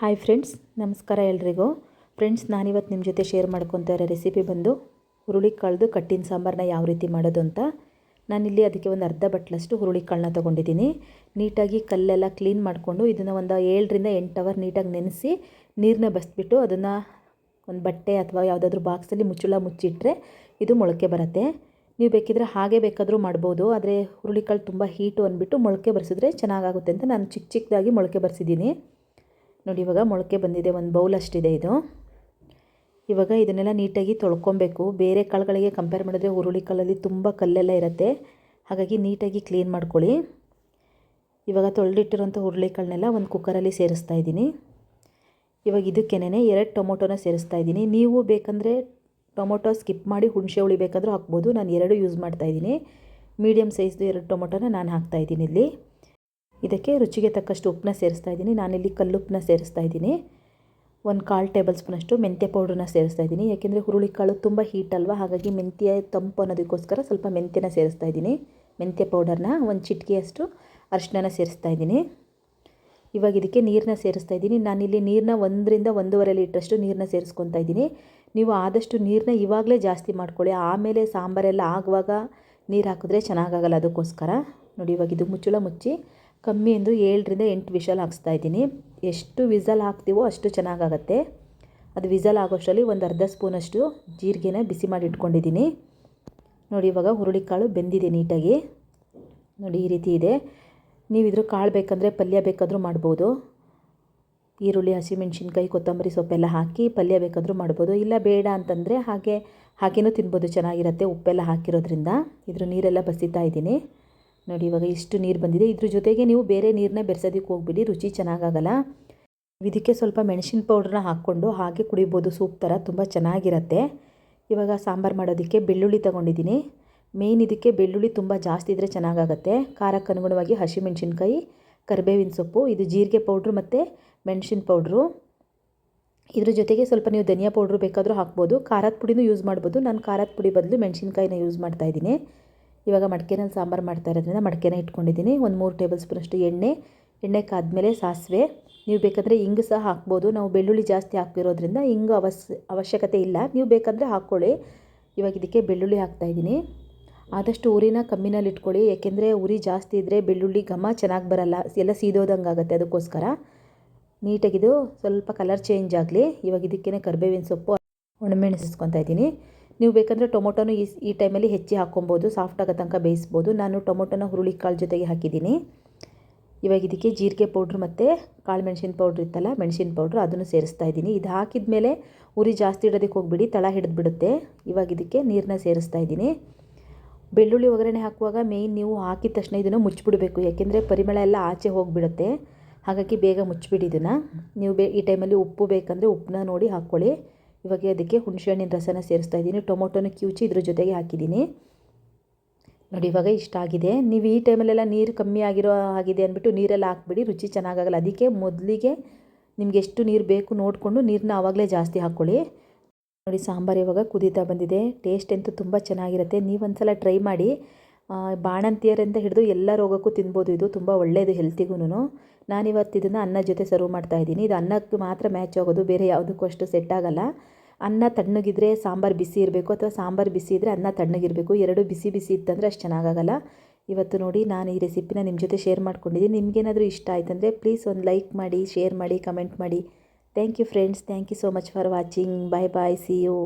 Hi friends ನಮಸ್ಕಾರ ಎಲ್ರಿಗೂ. Friends ನಾನಿವತ್ತು ನಿಮ್ಮ ಜೊತೆ ಶೇರ್ ಮಾಡ್ಕೊತ ಇರೋ ರೆಸಿಪಿ ಬಂದು ಹುರುಳಿ ಕಾಳ್ದು ಕಟ್ಟಿನ ಸಾಂಬಾರನ್ನ ಯಾವ ರೀತಿ ಮಾಡೋದು ಅಂತ. ನಾನಿಲ್ಲಿ ಅದಕ್ಕೆ ಒಂದು ಅರ್ಧ ಬಟ್ಲಷ್ಟು ಹುರುಳಿ ಕಾಳನ್ನ ತೊಗೊಂಡಿದ್ದೀನಿ. ನೀಟಾಗಿ ಕಲ್ಲೆಲ್ಲ ಕ್ಲೀನ್ ಮಾಡಿಕೊಂಡು ಇದನ್ನು ಒಂದು ಏಳರಿಂದ ಎಂಟು ಅವರ್ ನೀಟಾಗಿ ನೆನೆಸಿ ನೀರನ್ನ ಬಸ್ಬಿಟ್ಟು ಅದನ್ನು ಒಂದು ಬಟ್ಟೆ ಅಥವಾ ಯಾವುದಾದ್ರೂ ಬಾಕ್ಸಲ್ಲಿ ಮುಚ್ಚಳ ಮುಚ್ಚಿಟ್ಟರೆ ಇದು ಮೊಳಕೆ ಬರುತ್ತೆ. ನೀವು ಬೇಕಿದ್ರೆ ಹಾಗೆ ಬೇಕಾದರೂ ಮಾಡ್ಬೋದು, ಆದರೆ ಹುರುಳಿಕಾಳು ತುಂಬ ಹೀಟು ಅಂದ್ಬಿಟ್ಟು ಮೊಳಕೆ ಬರೆಸಿದ್ರೆ ಚೆನ್ನಾಗಾಗುತ್ತೆ ಅಂತ ನಾನು ಚಿಕ್ಕ ಚಿಕ್ಕದಾಗಿ ಮೊಳಕೆ ಬರೆಸಿದ್ದೀನಿ. ನೋಡಿ, ಇವಾಗ ಮೊಳಕೆ ಬಂದಿದೆ, ಒಂದು ಬೌಲ್ ಅಷ್ಟಿದೆ ಇದು. ಇವಾಗ ಇದನ್ನೆಲ್ಲ ನೀಟಾಗಿ ತೊಳ್ಕೊಬೇಕು. ಬೇರೆ ಕಾಳುಗಳಿಗೆ ಕಂಪೇರ್ ಮಾಡಿದ್ರೆ ಹುರುಳಿ ಕಾಳಲ್ಲಿ ತುಂಬ ಕಲ್ಲೆಲ್ಲ ಇರುತ್ತೆ. ಹಾಗಾಗಿ ನೀಟಾಗಿ ಕ್ಲೀನ್ ಮಾಡ್ಕೊಳ್ಳಿ. ಇವಾಗ ತೊಳೆದಿಟ್ಟಿರೋಂಥ ಹುರುಳಿಕಾಳನ್ನೆಲ್ಲ ಒಂದು ಕುಕ್ಕರಲ್ಲಿ ಸೇರಿಸ್ತಾ ಇದ್ದೀನಿ. ಇವಾಗ ಇದಕ್ಕೇನೆ ಎರಡು ಟೊಮೊಟೊನ ಸೇರಿಸ್ತಾ ಇದ್ದೀನಿ. ನೀವು ಬೇಕಂದರೆ ಟೊಮೊಟೊ ಸ್ಕಿಪ್ ಮಾಡಿ ಹುಣಸೆ ಹುಳಿ ಬೇಕಾದರೂ ಹಾಕ್ಬೋದು. ನಾನು ಎರಡು ಯೂಸ್ ಮಾಡ್ತಾಯಿದ್ದೀನಿ ಮೀಡಿಯಮ್ ಸೈಜ್ದು ಎರಡು ಟೊಮೊಟೊನ ನಾನು ಹಾಕ್ತಾಯಿದ್ದೀನಿ ಇಲ್ಲಿ. ಇದಕ್ಕೆ ರುಚಿಗೆ ತಕ್ಕಷ್ಟು ಉಪ್ಪನ್ನ ಸೇರಿಸ್ತಾ ಇದ್ದೀನಿ. ನಾನಿಲ್ಲಿ ಕಲ್ಲುಪ್ಪನ್ನ ಸೇರಿಸ್ತಾ ಇದ್ದೀನಿ. ಒಂದು ಕಾಲು ಟೇಬಲ್ ಸ್ಪೂನಷ್ಟು ಮೆಂತ್ಯ ಪೌಡ್ರನ್ನ ಸೇರಿಸ್ತಾ ಇದ್ದೀನಿ. ಯಾಕೆಂದರೆ ಹುರುಳಿಕಾಳು ತುಂಬ ಹೀಟ್ ಅಲ್ವಾ? ಹಾಗಾಗಿ ಮೆಂತ್ಯ ತಂಪು ಅನ್ನೋದಕ್ಕೋಸ್ಕರ ಸ್ವಲ್ಪ ಮೆಂತ್ಯನ ಸೇರಿಸ್ತಾ ಇದ್ದೀನಿ. ಮೆಂತ್ಯ ಪೌಡರ್ನ ಒಂದು ಚಿಟಿಕೆಯಷ್ಟು ಅರಿಶಿನ ಸೇರಿಸ್ತಾ ಇದ್ದೀನಿ. ಇವಾಗ ಇದಕ್ಕೆ ನೀರನ್ನ ಸೇರಿಸ್ತಾ ಇದ್ದೀನಿ. ನಾನಿಲ್ಲಿ ನೀರನ್ನ ಒಂದರಿಂದ ಒಂದೂವರೆ ಲೀಟ್ರಷ್ಟು ನೀರನ್ನ ಸೇರಿಸ್ಕೊತಾ ಇದ್ದೀನಿ. ನೀವು ಆದಷ್ಟು ನೀರನ್ನ ಇವಾಗಲೇ ಜಾಸ್ತಿ ಮಾಡ್ಕೊಳ್ಳಿ. ಆಮೇಲೆ ಸಾಂಬಾರೆಲ್ಲ ಆಗುವಾಗ ನೀರು ಹಾಕಿದ್ರೆ ಚೆನ್ನಾಗಾಗಲ್ಲ ಅದಕ್ಕೋಸ್ಕರ. ನೋಡಿ ಇವಾಗ ಇದು ಮುಚ್ಚಳ ಮುಚ್ಚಿ ಕಮ್ಮಿ ಅಂದರೂ ಏಳರಿಂದ ಎಂಟು ವಿಷಲ್ ಹಾಕ್ಸ್ತಾ ಇದ್ದೀನಿ. ಎಷ್ಟು ವಿಸಲ್ ಹಾಕ್ತೀವೋ ಅಷ್ಟು ಚೆನ್ನಾಗಾಗತ್ತೆ. ಅದು ವಿಸಲ್ ಆಗೋಷ್ಟರಲ್ಲಿ ಒಂದು ಅರ್ಧ ಸ್ಪೂನಷ್ಟು ಜೀರಿಗೆನ ಬಿಸಿ ಮಾಡಿ ಇಟ್ಕೊಂಡಿದ್ದೀನಿ. ನೋಡಿ, ಇವಾಗ ಹುರುಳಿಕಾಳು ಬೆಂದಿದೆ ನೀಟಾಗಿ. ನೋಡಿ, ಈ ರೀತಿ ಇದೆ. ನೀವು ಇದ್ರ ಕಾಳು ಬೇಕಂದರೆ ಪಲ್ಯ ಬೇಕಾದರೂ ಮಾಡ್ಬೋದು. ಈರುಳ್ಳಿ, ಹಸಿಮೆಣ್ಸಿನ್ಕಾಯಿ, ಕೊತ್ತಂಬರಿ ಸೊಪ್ಪೆಲ್ಲ ಹಾಕಿ ಪಲ್ಯ ಬೇಕಾದರೂ ಮಾಡ್ಬೋದು. ಇಲ್ಲ, ಬೇಡ ಅಂತಂದರೆ ಹಾಗೆ, ಹಾಗೇನೂ ತಿನ್ಬೋದು. ಚೆನ್ನಾಗಿರುತ್ತೆ ಉಪ್ಪೆಲ್ಲ ಹಾಕಿರೋದ್ರಿಂದ. ಇದ್ರ ನೀರೆಲ್ಲ ಬಸಿತಾ ಇದ್ದೀನಿ. ನೋಡಿ, ಇವಾಗ ಇಷ್ಟು ನೀರು ಬಂದಿದೆ. ಇದ್ರ ಜೊತೆಗೆ ನೀವು ಬೇರೆ ನೀರನ್ನ ಬೆರೆಸೋದಕ್ಕೆ ಹೋಗ್ಬಿಡಿ. ರುಚಿ ಚೆನ್ನಾಗಾಗಲ್ಲ. ಇದಕ್ಕೆ ಸ್ವಲ್ಪ ಮೆಣಸಿನ ಪೌಡ್ರನ್ನ ಹಾಕ್ಕೊಂಡು ಹಾಗೆ ಕುಡಿಬೋದು. ಸೂಪ್ ಥರ ತುಂಬ ಚೆನ್ನಾಗಿರುತ್ತೆ. ಇವಾಗ ಸಾಂಬಾರು ಮಾಡೋದಕ್ಕೆ ಬೆಳ್ಳುಳ್ಳಿ ತೊಗೊಂಡಿದ್ದೀನಿ. ಮೇಯ್ನ್ ಇದಕ್ಕೆ ಬೆಳ್ಳುಳ್ಳಿ ತುಂಬ ಜಾಸ್ತಿ ಇದ್ದರೆ ಚೆನ್ನಾಗಾಗತ್ತೆ. ಖಾರಕ್ಕೆ ಅನುಗುಣವಾಗಿ ಹಸಿಮೆಣ್ಸಿನ್ಕಾಯಿ, ಕರಿಬೇವಿನ ಸೊಪ್ಪು, ಇದು ಜೀರಿಗೆ ಪೌಡ್ರು ಮತ್ತು ಮೆಣಸಿನ ಪೌಡ್ರು. ಇದ್ರ ಜೊತೆಗೆ ಸ್ವಲ್ಪ ನೀವು ಧನಿಯಾ ಪೌಡ್ರು ಬೇಕಾದರೂ ಹಾಕ್ಬೋದು. ಖಾರದ ಪುಡಿನೂ ಯೂಸ್ ಮಾಡ್ಬೋದು. ನಾನು ಖಾರದ ಪುಡಿ ಬದಲು ಮೆಣಸಿನ್ಕಾಯಿನ ಯೂಸ್ ಮಾಡ್ತಾಯಿದ್ದೀನಿ ಇವಾಗ ಮಡಿಕೆನಲ್ಲಿ ಸಾಂಬಾರು ಮಾಡ್ತಾ ಇರೋದ್ರಿಂದ ಮಡಿಕೆನ ಇಟ್ಕೊಂಡಿದ್ದೀನಿ. ಒಂದು ಮೂರು ಟೇಬಲ್ ಸ್ಪೂನಷ್ಟು ಎಣ್ಣೆ ಎಣ್ಣೆ ಕಾದ್ಮೇಲೆ ಸಾಸಿವೆ. ನೀವು ಬೇಕಾದರೆ ಹಿಂಗು ಸಹ ಹಾಕ್ಬೋದು. ನಾವು ಬೆಳ್ಳುಳ್ಳಿ ಜಾಸ್ತಿ ಹಾಕ್ತಿರೋದ್ರಿಂದ ಹಿಂಗು ಅವಸ್, ಅವಶ್ಯಕತೆ ಇಲ್ಲ. ನೀವು ಬೇಕಾದರೆ ಹಾಕ್ಕೊಳ್ಳಿ. ಇವಾಗ ಇದಕ್ಕೆ ಬೆಳ್ಳುಳ್ಳಿ ಹಾಕ್ತಾಯಿದ್ದೀನಿ ಆದಷ್ಟು ಉರಿನ ಕಮ್ಮಿನಲ್ಲಿ ಇಟ್ಕೊಳ್ಳಿ. ಏಕೆಂದರೆ ಉರಿ ಜಾಸ್ತಿ ಇದ್ದರೆ ಬೆಳ್ಳುಳ್ಳಿ ಘಮ ಚೆನ್ನಾಗಿ ಬರಲ್ಲ. ಎಲ್ಲ ಸೀದೋದಂಗೆ ಆಗುತ್ತೆ ಅದಕ್ಕೋಸ್ಕರ. ನೀಟಾಗಿದು ಸ್ವಲ್ಪ ಕಲರ್ ಚೇಂಜ್ ಆಗಲಿ. ಇವಾಗ ಇದಕ್ಕೇ ಕರಿಬೇವಿನ ಸೊಪ್ಪು ಒಣಮೆಣಸಿಸ್ಕೊತಾ ಇದ್ದೀನಿ. ನೀವು ಬೇಕಂದರೆ ಟೊಮೊಟೊನು ಈ ಈ ಟೈಮಲ್ಲಿ ಹೆಚ್ಚಿ ಹಾಕ್ಕೊಬೋದು, ಸಾಫ್ಟ್ ಆಗೋ ತನಕ ಬೇಯಿಸ್ಬೋದು. ನಾನು ಟೊಮೊಟೊನ ಹುರುಳಿ ಕಾಳು ಜೊತೆಗೆ ಹಾಕಿದ್ದೀನಿ. ಇವಾಗ ಇದಕ್ಕೆ ಜೀರಿಗೆ ಪೌಡ್ರ್ ಮತ್ತು ಕಾಳು ಮೆಣಸಿನ ಪೌಡ್ರ್ ಇತ್ತಲ್ಲ, ಮೆಣಸಿನ ಪೌಡ್ರ್ ಅದನ್ನು ಸೇರಿಸ್ತಾ ಇದ್ದೀನಿ. ಇದು ಹಾಕಿದ ಮೇಲೆ ಉರಿ ಜಾಸ್ತಿ ಇಡೋದಕ್ಕೆ ಹೋಗ್ಬಿಡಿ, ತಳ ಹಿಡಿದ್ಬಿಡುತ್ತೆ. ಇವಾಗ ಇದಕ್ಕೆ ನೀರನ್ನ ಸೇರಿಸ್ತಾ ಇದ್ದೀನಿ. ಬೆಳ್ಳುಳ್ಳಿ ಒಗ್ಗರಣೆ ಹಾಕುವಾಗ ಮೇಯ್ನ್ ನೀವು ಹಾಕಿದ ತಕ್ಷಣ ಇದನ್ನು ಮುಚ್ಚಿಬಿಡಬೇಕು. ಯಾಕೆಂದರೆ ಪರಿಮಳ ಎಲ್ಲ ಆಚೆ ಹೋಗಿಬಿಡುತ್ತೆ. ಹಾಗಾಗಿ ಬೇಗ ಮುಚ್ಚಿಬಿಡಿ ಇದನ್ನು. ನೀವು ಬೇ ಈ ಟೈಮಲ್ಲಿ ಉಪ್ಪು ಬೇಕಂದರೆ ಉಪ್ಪನ್ನ ನೋಡಿ ಹಾಕ್ಕೊಳ್ಳಿ. ಇವಾಗ ಅದಕ್ಕೆ ಹುಣಸೆಹಣ್ಣಿನ ರಸನ ಸೇರಿಸ್ತಾ ಇದ್ದೀನಿ. ಟೊಮೊಟೊನ ಕಿವುಚಿ ಇದ್ರ ಜೊತೆಗೆ ಹಾಕಿದ್ದೀನಿ. ನೋಡಿ, ಇವಾಗ ಇಷ್ಟ ಆಗಿದೆ. ನೀವು ಈ ಟೈಮಲ್ಲೆಲ್ಲ ನೀರು ಕಮ್ಮಿ ಆಗಿರೋ ಆಗಿದೆ ಅಂದ್ಬಿಟ್ಟು ನೀರೆಲ್ಲ ಹಾಕ್ಬಿಡಿ, ರುಚಿ ಚೆನ್ನಾಗಾಗಲ್ಲ. ಅದಕ್ಕೆ ಮೊದಲಿಗೆ ನಿಮ್ಗೆ ಎಷ್ಟು ನೀರು ಬೇಕು ನೋಡಿಕೊಂಡು ನೀರನ್ನ ಆವಾಗಲೇ ಜಾಸ್ತಿ ಹಾಕ್ಕೊಳ್ಳಿ. ನೋಡಿ, ಸಾಂಬಾರು ಇವಾಗ ಕುದೀತಾ ಬಂದಿದೆ. ಟೇಸ್ಟ್ ಅಂತೂ ತುಂಬ ಚೆನ್ನಾಗಿರುತ್ತೆ. ನೀವೊಂದ್ಸಲ ಟ್ರೈ ಮಾಡಿ. ಬಾಣಂತಿಯರಿಂದ ಹಿಡಿದು ಎಲ್ಲ ರೋಗಕ್ಕೂ ತಿನ್ಬೋದು. ಇದು ತುಂಬ ಒಳ್ಳೆಯದು ಹೆಲ್ತಿಗೂ ನಾನಿವತ್ತು ಇದನ್ನು ಅನ್ನ ಜೊತೆ ಸರ್ವ್ ಮಾಡ್ತಾ ಇದ್ದೀನಿ. ಇದು ಅನ್ನಕ್ಕೆ ಮಾತ್ರ ಮ್ಯಾಚ್ ಆಗೋದು, ಬೇರೆ ಯಾವುದಕ್ಕೂ ಅಷ್ಟು ಸೆಟ್ ಆಗಲ್ಲ. ಅನ್ನ ತಣ್ಣಗಿದ್ರೆ ಸಾಂಬಾರು ಬಿಸಿ ಇರಬೇಕು ಅಥವಾ ಸಾಂಬಾರು ಬಿಸಿ ಇದ್ದರೆ ಅನ್ನ ತಣ್ಣಗಿರಬೇಕು. ಎರಡು ಬಿಸಿ ಬಿಸಿ ಇತ್ತಂದರೆ ಅಷ್ಟು ಚೆನ್ನಾಗಾಗಲ್ಲ. ಇವತ್ತು ನೋಡಿ ನಾನು ಈ ರೆಸಿಪಿನ ನಿಮ್ಮ ಜೊತೆ ಶೇರ್ ಮಾಡ್ಕೊಂಡಿದ್ದೀನಿ. ನಿಮಗೇನಾದರೂ ಇಷ್ಟ ಆಯ್ತಂದರೆ ಪ್ಲೀಸ್ ಒಂದು ಲೈಕ್ ಮಾಡಿ, ಶೇರ್ ಮಾಡಿ, ಕಮೆಂಟ್ ಮಾಡಿ. Thank you friends. Thank you so much for watching. Bye bye. See you